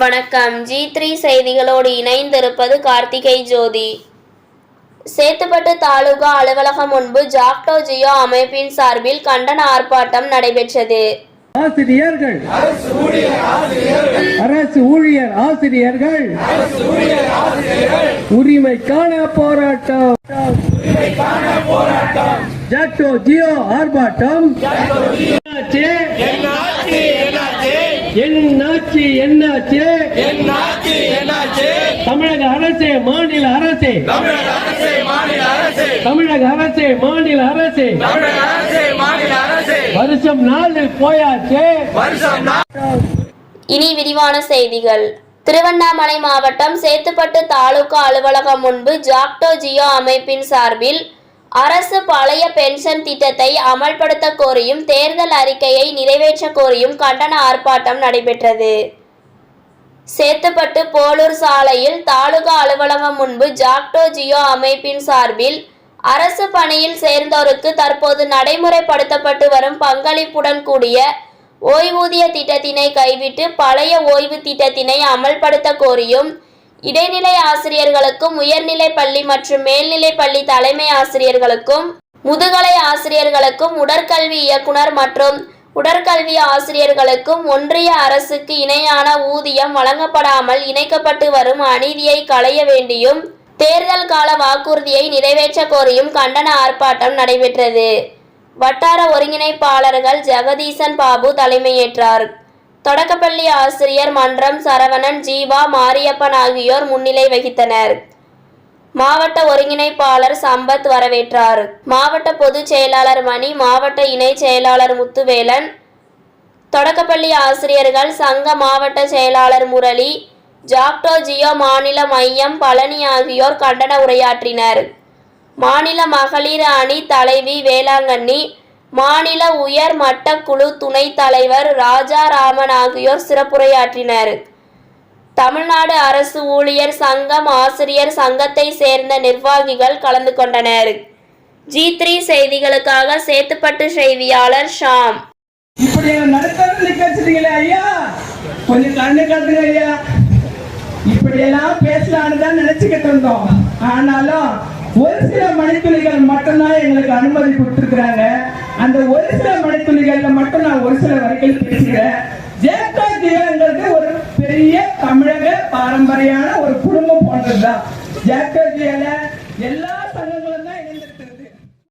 வணக்கம். G three செய்திகளோடு இணைந்திருப்பது கார்த்திகை ஜோதி. சேத்துப்பட்டு தாலுகா அலுவலகம் முன்பு ஜாக்டோ ஜியோ அமைப்பின் சார்பில் கண்டன ஆர்ப்பாட்டம் நடைபெற்றது. ஆசிரியர்கள். அரசு ஊழியர் ஆசிரியர்கள். உரிமைக்கான போராட்டம். ஜாக்டோ ஜியோ ஆர்ப்பாட்டம். என்னாச்சு? என்னாச்சு? என்னாச்சு என்னாச்சு? தமிழக அரசே மாநில அரசே. தமிழக அரசே மாநில அரசே. தமிழக அரசே மாநில அரசே. தமிழக அரசே மாநில அரசே. வருஷம் நாலு போயாச்சு. வருஷம் நா- இனி விரிவான செய்திகள். திருவண்ணாமலை மாவட்டம் சேத்துப்பட்டு தாலுகா அலுவலகம் முன்பு ஜாக்டோ ஜியோ அமைப்பின் சார்பில் அரசு பழைய பென்ஷன் திட்டத்தை அமல்படுத்த கோரியும் தேர்தல் அறிக்கையை நிறைவேற்ற கோரியும் கண்டன ஆர்ப்பாட்டம் நடைபெற்றது. சேத்துப்பட்டு போலூர் சாலையில் தாலுகா அலுவலகம் முன்பு ஜாக்டோ ஜியோ அமைப்பின் சார்பில் அரசு பணியில் சேர்ந்தோருக்கு தற்போது நடைமுறைப்படுத்தப்பட்டு வரும் பங்களிப்புடன் கூடிய ஓய்வூதிய திட்டத்தினை கைவிட்டு பழைய ஓய்வு திட்டத்தினை அமல்படுத்த கோரியும் இடைநிலை ஆசிரியர்களுக்கும் உயர்நிலை பள்ளி மற்றும் மேல்நிலை பள்ளி தலைமை ஆசிரியர்களுக்கும் முதுகலை ஆசிரியர்களுக்கும் உடற்கல்வி இயக்குனர் மற்றும் உடற்கல்வி ஆசிரியர்களுக்கும் ஒன்றிய அரசுக்கு இணையான ஊதியம் வழங்கப்படாமல் இணைக்கப்பட்டு வரும் அநீதியை களைய வேண்டியும் தேர்தல் கால வாக்குறுதியை நிறைவேற்ற கோரியும் கண்டன ஆர்ப்பாட்டம் நடைபெற்றது. வட்டார ஒருங்கிணைப்பாளர்கள் ஜெகதீசன் பாபு தலைமையேற்றார். தொடக்கப்பள்ளி ஆசிரியர் மன்றம் சரவணன் ஜீவா மாரியப்பன் ஆகியோர் முன்னிலை வகித்தனர். மாவட்ட ஒருங்கிணைப்பாளர் சம்பத் வரவேற்றார். மாவட்ட பொதுச் செயலாளர் மணி மாவட்ட இணை செயலாளர் முத்துவேலன் தொடக்கப்பள்ளி ஆசிரியர்கள் சங்க மாவட்ட செயலாளர் முரளி ஜாக்டோ ஜியோ மாநில மையம் பழனி ஆகியோர் கண்டன உரையாற்றினர். மாநில மகளிர் அணி தலைவி வேளாங்கண்ணி மாநில உயர் மட்ட குழு துணைத் தலைவர் ராஜாராமன் ஆகியோர் சிறப்புரையாற்றினர். தமிழ்நாடு அரசு ஊழியர் சங்கம் ஆசிரியர் சங்கத்தை சேர்ந்த நிர்வாகிகள் கலந்து கொண்டனர். ஜி த்ரீ செய்திகளுக்காக சேத்துப்பட்டு செய்தியாளர் ஷாம். இப்படி நடத்துறது ஐயா? கொஞ்சம் கண்ணு கட்டுங்க ஐயா. இப்படி எல்லாம் பேசலான்னு தான் நினைச்சுக்கிட்டு இருந்தோம். ஆனாலும் ஒரு சில மணித்துளிகள் மட்டும்தான் எங்களுக்கு அனுமதி கொடுத்துருக்குறாங்க. அந்த ஒரு சில மணித்துளிகள்ல மட்டும் நான் ஒரு சில வரைக்கும் பேசுகிறேன். ஜேகா ஜியோங்கிறது ஒரு பெரிய தமிழக பாரம்பரியான ஒரு குடும்பம் போன்றதுதான். ஜேகா ஜியோல எல்லா